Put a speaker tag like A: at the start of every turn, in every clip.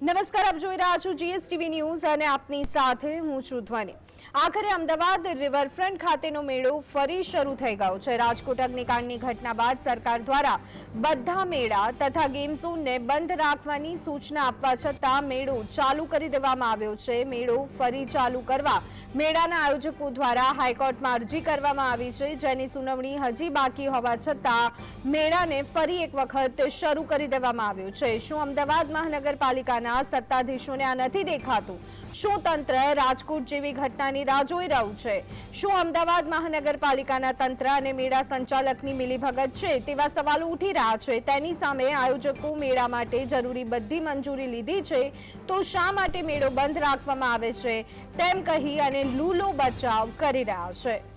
A: નમસ્કાર, આપ જોઈ રહ્યા છો જીએસટીવી ન્યૂઝ અને આપની સાથે હું છું ધ્વનિ. આખરે અમદાવાદ રિવરફ્રન્ટ ખાતેનો મેળો ફરી શરૂ થઈ ગયો છે. રાજકોટ અગ્નિકાંડની ઘટના બાદ સરકાર દ્વારા બધા મેળા તથા ગેમ ઝોનને બંધ રાખવાની સૂચના આપવા છતાં મેળો ચાલુ કરી દેવામાં આવ્યો છે. મેળો ફરી ચાલુ કરવા મેળાના આયોજકો દ્વારા હાઈકોર્ટમાં અરજી કરવામાં આવી છે. જેની સુનાવણી હજી બાકી હોવા છતાં મેળાને ફરી એક વખત શરૂ કરી દેવામાં આવ્યો છે. શું અમદાવાદ મહાનગરપાલિકાના સત્તાધીશોને આ નથી દેખાતું. શું તંત્ર રાજકોટ જેવી ઘટનાની રાહ જોઈ રહ્યું છે? શું અમદાવાદ મહાનગરપાલિકાના તંત્ર અને મેળા સંચાલકની મિલીભગત છે તેવા સવાલો ઉઠી રહ્યા છે? તેની સામે આયોજકો મેળા માટે જરૂરી બધી મંજૂરી લીધી છે. તો શા માટે મેળો બંધ રાખવામાં આવે છે? તેમ કહી અને લૂલો બચાવ કરી રહ્યા છે.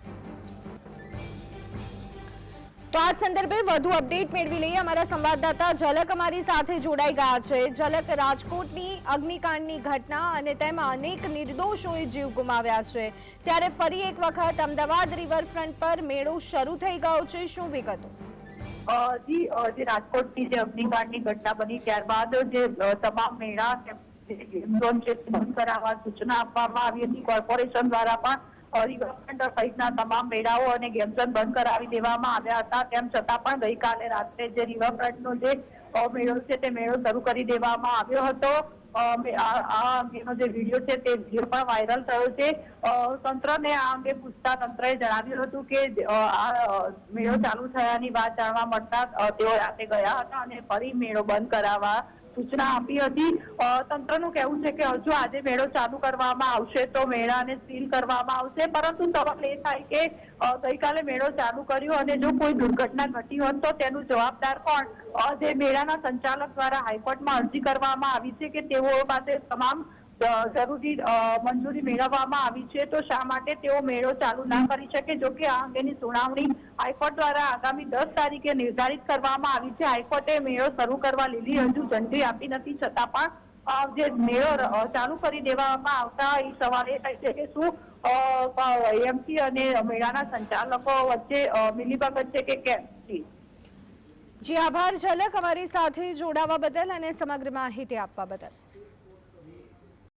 A: તો આ સંદર્ભે વધુ અપડેટ મેળવી લઈએ. અમારા સંવાદદાતા ઝલક અમારી સાથે જોડાઈ ગયા છે. ઝલક રાજકોટની અગ્નિકાંડની ઘટના અને તેમાં અનેક નિર્દોષોએ જીવ ગુમાવ્યા છે. ત્યારે ફરી એક વખત અમદાવાદ રિવરફ્રન્ટ પર મેળો શરૂ થઈ ગયો છે. શું વિગતો?
B: જી જે રાજકોટની જે અગ્નિકાંડની ઘટના બની ત્યારબાદ જે તમામ મેળા કરાવવા સૂચના આપવામાં આવી હતી. કોર્પોરેશન દ્વારા પણ રિવરફ્રન્ટ સહિતના તમામ મેળાઓ અને ગેમઝોન બંધ કરાવી દેવામાં આવ્યા હતા. તેમ છતાં પણ ગઈકાલે રાત્રે જે રિવરફ્રન્ટનો જે મેળો છે તે મેળો શરૂ કરી દેવામાં આવ્યો હતો. આ અંગેનો જે વીડિયો છે તે વીડિયો પણ વાયરલ થયો છે. તંત્રને આ અંગે પૂછતા તંત્રએ જણાવ્યું હતું કે આ મેળો ચાલુ થયાની વાત જાણવા મળતા તેઓ રાતે ગયા હતા અને ફરી મેળો બંધ કરાવવા સૂચના આપી હતી. તંત્રનું કહેવું છે કે હજુ આજે મેળો ચાલુ કરવામાં આવશે તો મેળાને સીલ કરવામાં આવશે. પરંતુ સવાલ એ થાય કે ગઈકાલે મેળો ચાલુ કર્યો અને જો કોઈ દુર્ઘટના ઘટી હોત તો તેનું જવાબદાર કોણ? જે મેળાના સંચાલક દ્વારા હાઈકોર્ટમાં અરજી કરવામાં આવી છે કે તેઓ પાસે તમામ જરૂરી મંજૂરી મેળવવામાં આવી છે, તો શા માટે તેઓ મેળો ચાલુ ના કરી શકે? જો કે આ અંગેની સુનાવણી હાઈકોર્ટ દ્વારા આગામી દસ તારીખે નિર્ધારિત કરવામાં આવી છે. હાઈકોર્ટે મેળો શરૂ કરવા લીધી હજુ જંત્રી આપી નથી, છતાં પણ જે મેળો ચાલુ કરી દેવામાં આવતા એ સવાલ એ થાય છે કે શું એમસી અને મેળાના સંચાલકો વચ્ચે મિલીભગત છે કે કેમ?
A: જી, આભાર ઝલક અમારી સાથે જોડાવા બદલ અને સમગ્ર માહિતી આપવા બદલ.